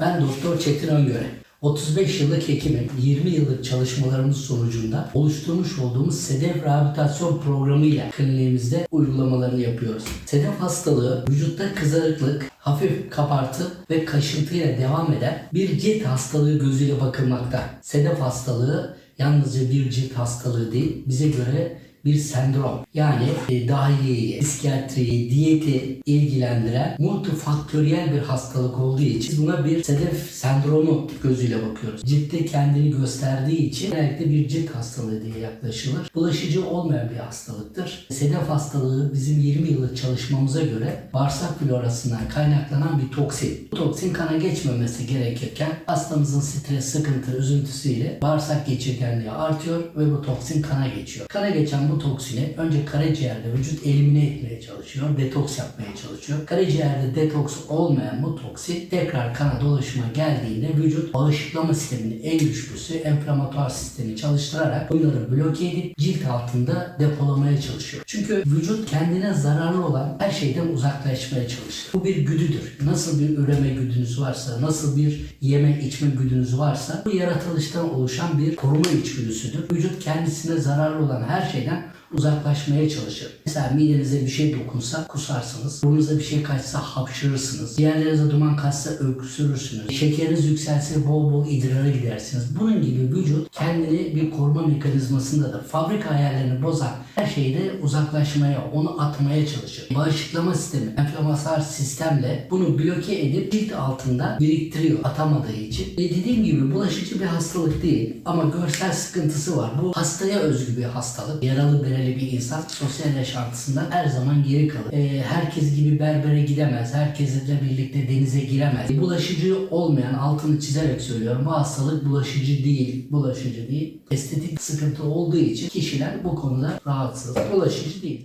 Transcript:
Ben Doktor Çetin Öngöre. 35 yıllık hekimim, 20 yıllık çalışmalarımız sonucunda oluşturmuş olduğumuz sedef rehabilitasyon programıyla kliniğimizde uygulamalarını yapıyoruz. Sedef hastalığı vücutta kızarıklık, hafif kapartı ve kaşıntıyla devam eden bir cilt hastalığı gözüyle bakılmakta. Sedef hastalığı yalnızca bir cilt hastalığı değil, bize göre bir sendrom. Yani e, dahiliyeyi, psikiyatriyi, diyeti ilgilendiren multifaktöriyel bir hastalık olduğu için biz buna bir sedef sendromu gözüyle bakıyoruz. Ciltte kendini gösterdiği için genellikle bir cilt hastalığı diye yaklaşılır. Bulaşıcı olmayan bir hastalıktır. Sedef hastalığı bizim 20 yıllık çalışmamıza göre bağırsak florasından kaynaklanan bir toksin. Bu toksin kana geçmemesi gerekirken hastamızın stres, sıkıntı, üzüntüsüyle bağırsak geçirgenliği artıyor ve bu toksin kana geçiyor. Kana geçen bu toksini önce karaciğerde vücut elimine etmeye çalışıyor, detoks yapmaya çalışıyor. Karaciğerde detoks olmayan bu toksin tekrar kana dolaşıma geldiğinde vücut bağışıklama sisteminin en güçlüsü enflamatuar sistemi çalıştırarak bunları bloke edip cilt altında depolamaya çalışıyor. Çünkü vücut kendine zararlı olan her şeyden uzaklaşmaya çalışır. Bu bir güdüdür. Nasıl bir üreme güdünüz varsa, nasıl bir yeme içme güdünüz varsa bu yaratılıştan oluşan bir koruma içgüdüsüdür. Vücut kendisine zararlı olan her şeyden uzaklaşmaya çalışır. Mesela midenize bir şey dokunsa kusarsınız. Burnunuza bir şey kaçsa hapşırırsınız. Ciğerlerinize duman kaçsa öksürürsünüz. Şekeriniz yükselse bol bol idrara gidersiniz. Bunun gibi vücut kendini bir koruma mekanizmasındadır. Fabrika ayarlarını bozan her şeyde uzaklaşmaya, onu atmaya çalışır. Bağışıklama sistemi, enflamasyon sistemle bunu bloke edip cilt altında biriktiriyor atamadığı için. Ve dediğim gibi bulaşıcı bir hastalık değil ama görsel sıkıntısı var. Bu hastaya özgü bir hastalık. Yaralı bereli bir insan sosyal yaşantısında her zaman geri kalır. Ee, herkes gibi berbere gidemez. Herkesle birlikte denize giremez. Bulaşıcı olmayan altını çizerek söylüyorum. Bu hastalık bulaşıcı değil. Bulaşıcı değil. Estetik sıkıntı olduğu için kişiler bu konuda rahatsız. Bulaşıcı değil.